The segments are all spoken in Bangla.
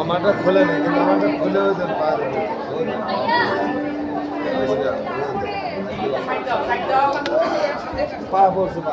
আমারটা খোলে নেই কিন্তু আমারটা খুলেও দেন পা বসে পা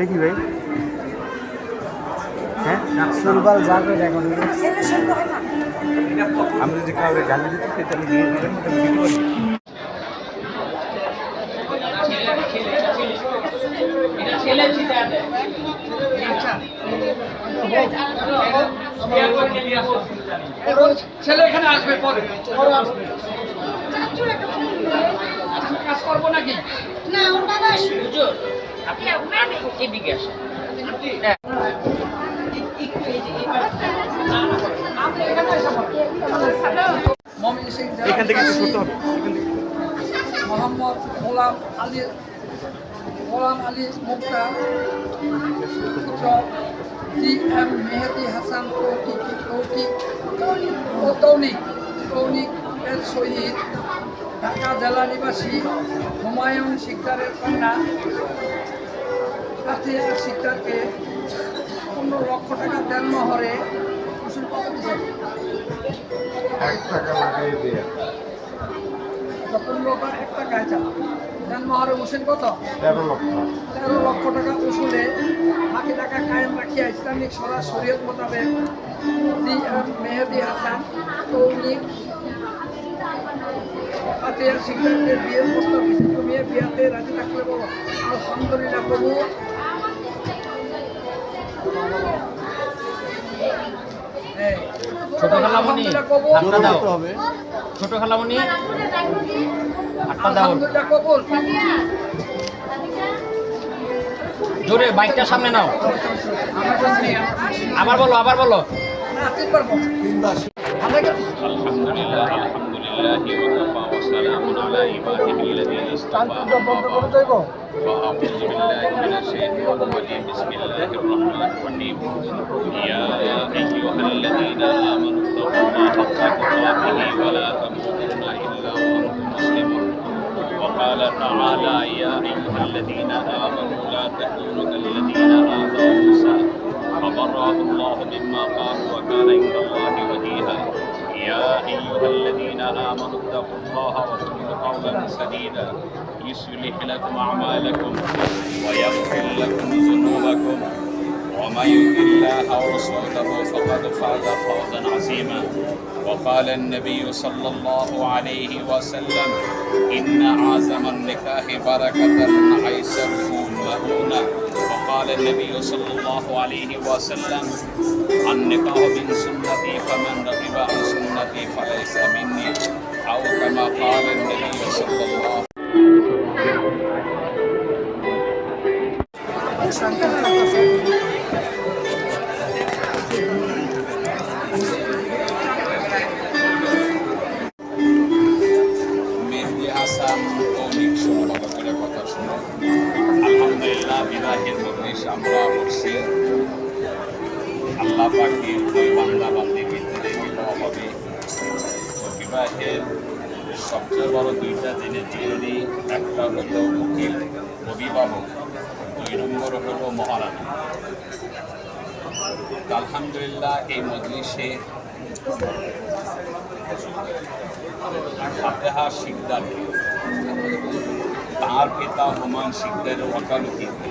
এটা কি ভাই? হ্যাঁ? সুরবাল যাবে এখন আমি যদি গালি দিতে দিয়ে দিতে ছেলে এখানে আসবে পরে আজকে কাজ করব নাকি? না ওর বাবা আসবে। এদিকে আসেন। সিং এখান থেকে হবে। মোহাম্মদ গোলাম আলী গোলাম আলী মুক্তা পুত্র জি এম মেহেদি হাসান তৌকিক তৌকিক ও তৌনিক তৌনিক এর শহীদ ঢাকা জেলা নিবাসী হুমায়ুন শিকদারের কন্যা। কাতিয়া শিকদারকে পনেরো লক্ষ টাকা দেন মহরে। কুসুম কত দিচ্ছে এক টাকা লাগিয়ে দিয়ে। পনেরো এক টাকা আছে দেন মহরে হোসেন কত? তেরো লক্ষ। তেরো লক্ষ টাকা বাকি টাকা কায়েম রাখিয়া ইসলামিক সরা শরীয়ত মোতাবেক জি এম মেহেদি হাসান শিক্ষার্থীদের বিয়ের প্রস্তাব বিশিষ্ট মেয়ে বিয়াতে রাজি থাকলে বলো। আলহামদুলিল্লাহ প্রভু। ছোট খালামণি আলহামদুলিল্লাহ। হাতটা দাও। ছোট খালামণি হাতটা দাও। জোরে বাইকটা সামনে নাও। আবার বলো আবার বলো। না لله وكفى وسلام على عباده الذين اصطفى. فأعوذ بالله من الشيطان الرجيم. بسم الله الرحمن الرحيم. يا أيها الذين آمنوا اتقوا الله حق تقاته ولا تموتن إلا وأنتم مسلمون. وقال تعالى يا أيها الذين آمنوا لا تكونوا كالذين آذوا موسى. فبرأه الله مما قالوا وكان عند الله وجيها. يا أيها الذين آمنوا اتقوا الله وقولوا قولا سديدا. يصلح لكم أعمالكم ويغفر لكم ذنوبكم. ومن يطع الله ورسوله فقد فاز فوزا عظيما. وقال النبي صلى الله عليه وسلم إن أعظم النكاح بركة أيسره مؤونة قال النبي صلى الله عليه وسلم النكاح من سنتي فمن رغب عن سنتي فليس مني. أو كما قال النبي صلى الله عليه وسلم. বিবাহের মজলিস আমরা করছি আল্লাহ পাখির দুই বান্দা বান্দির ভিতরে বিবাহ হবে বিবাহের সবচেয়ে বড় দুইটা জিনিস জরুরি একটা হলো উকিল, অভিভাবক, দুই নম্বর হলো মহারানা আলহামদুলিল্লাহ, এই মজলিসে ফাতেহা শিকদার, তার পিতা হুমায়ুন শিকদারের ওকালতিতে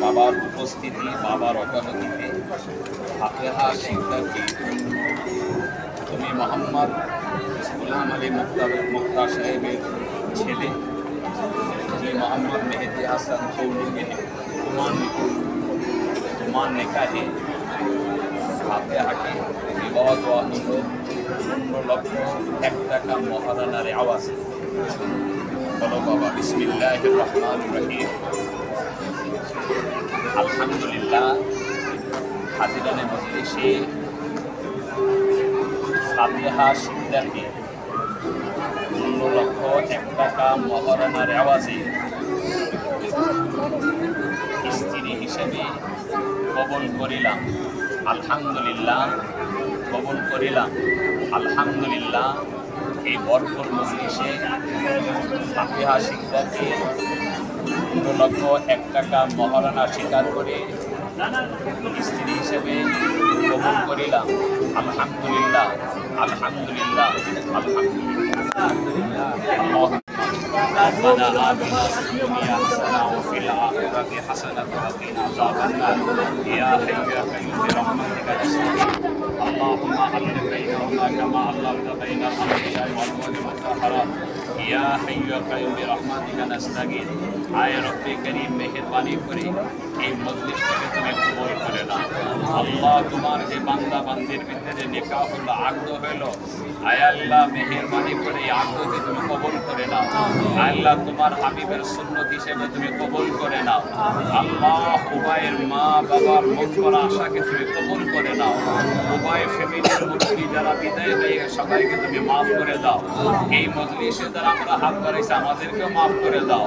বাবার উপস্থিতি, বাবার ওকালতিতে ফাতেহা শিকদারকে তুমি মোহাম্মদ গুলাম আলী মুক্তার মুক্তা সাহেবের ছেলে যে মোহাম্মদ মেহেদি হাসান চৌধুরীকে তোমার তোমার নেকাহে ফাতেহাকে বিবাহ দেওয়া হলো পনেরো লক্ষ এক টাকা মহারানার আওয়াজ। বলো বাবা বিসমিল্লাহ রহমান রহিম। আলহামদুলিল্লাহ হাজিরানে মজলিসে ফাতেহা সিদ্ধাকে পনেরো লক্ষ এক টাকা মহারানার আওয়াজে স্ত্রী হিসেবে কবল করিলাম। আলহামদুলিল্লাহ কবল করিলাম। আলহামদুলিল্লাহ, এই বরকর মজলিসে ফাতেহা সিদ্ধাকে লক্ষ এক টাকা মহারানা স্বীকার করে স্ত্রী হিসেবে কবুল করিলাম আলহামদুলিল্লাহ আলহামদুলিল্লাহ আলহামদুলিল্লাহ ربنا آتنا في الدنيا حسنة وفي الآخرة حسنة وقنا عذاب النار يا حي يا قيوم برحمتك نستغيث اللهم ألف بينهما كما ألفت بين الأنبياء والأمم والطهرات يا حي يا قيوم برحمتك نستغيث আয় রব্বে করিম মেহেরবানি করে এই মজলিসটাকে তুমি কবল করে না আল্লাহ তোমার যে বান্দা বান্দির ভিতরে নিকাহ হলো আগদ হইল, আয় আল্লাহ মেহেরবানি করে এই আগদকে তুমি কবল করে নাও। আল্লাহ তোমার হাবিবের সুন্নত হিসেবে তুমি কবল করে নাও। আল্লাহ উবাইয়ের মা বাবার মন করা আশাকে তুমি কবল করে নাও। উবাই ফ্যামিলির মুরব্বী যারা বিদায় হয়ে সবাইকে তুমি মাফ করে দাও। এই মজলিসে যারা আমরা হাত বাড়াইছি, আমাদেরকেও মাফ করে দাও।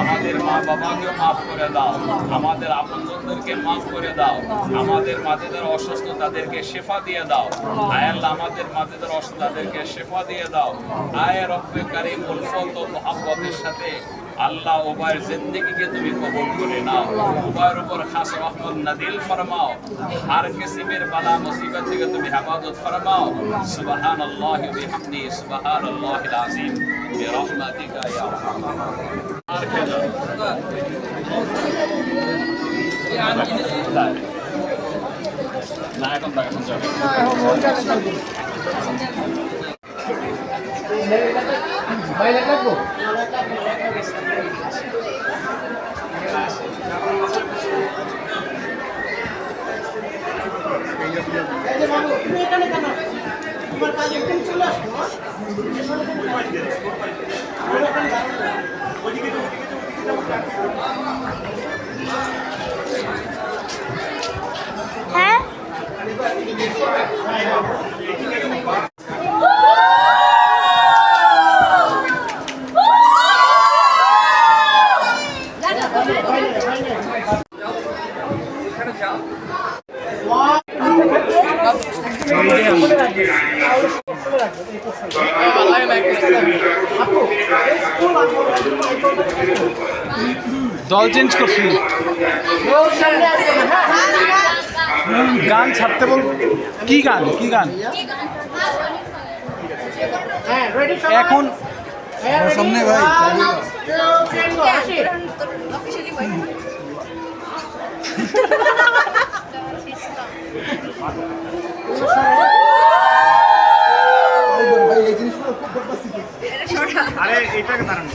আমাদের মা বাবাকেও মাফ করে দাও। আমাদের আপনজনদেরকে মাফ করে দাও। আমাদের মাঝে যারা অসুস্থ তাদেরকে শেফা দিয়ে দাও। আয় আল্লাহ, আমাদের মাঝে যারা অসুস্থ তাদেরকে শেফা দিয়ে দাও। আয় রব্বে কারিম উলফত ও মোহাব্বতের সাথে আল্লাহ ওবায়ের জিন্দগিকে তুমি কবুল করে নাও। ওবায়ের উপর খাস রহমত নাদিল ফরমাও। হার কিসিমের বালা মুসিবত থেকে তুমি হেফাজত ফরমাও। সুবহান আল্লাহ বিহামদি সুবহান আল্লাহিল আযীম। বিরহমাতিকা ইয়া আরহামার কাজ এখানে চলে আসো, হ্যাঁ? দল চেঞ্জ করছি? গান ছাড়তে বল কি গান কি গান? এখন? সামনে ভাই। আরে এটাকে দাঁড়ান।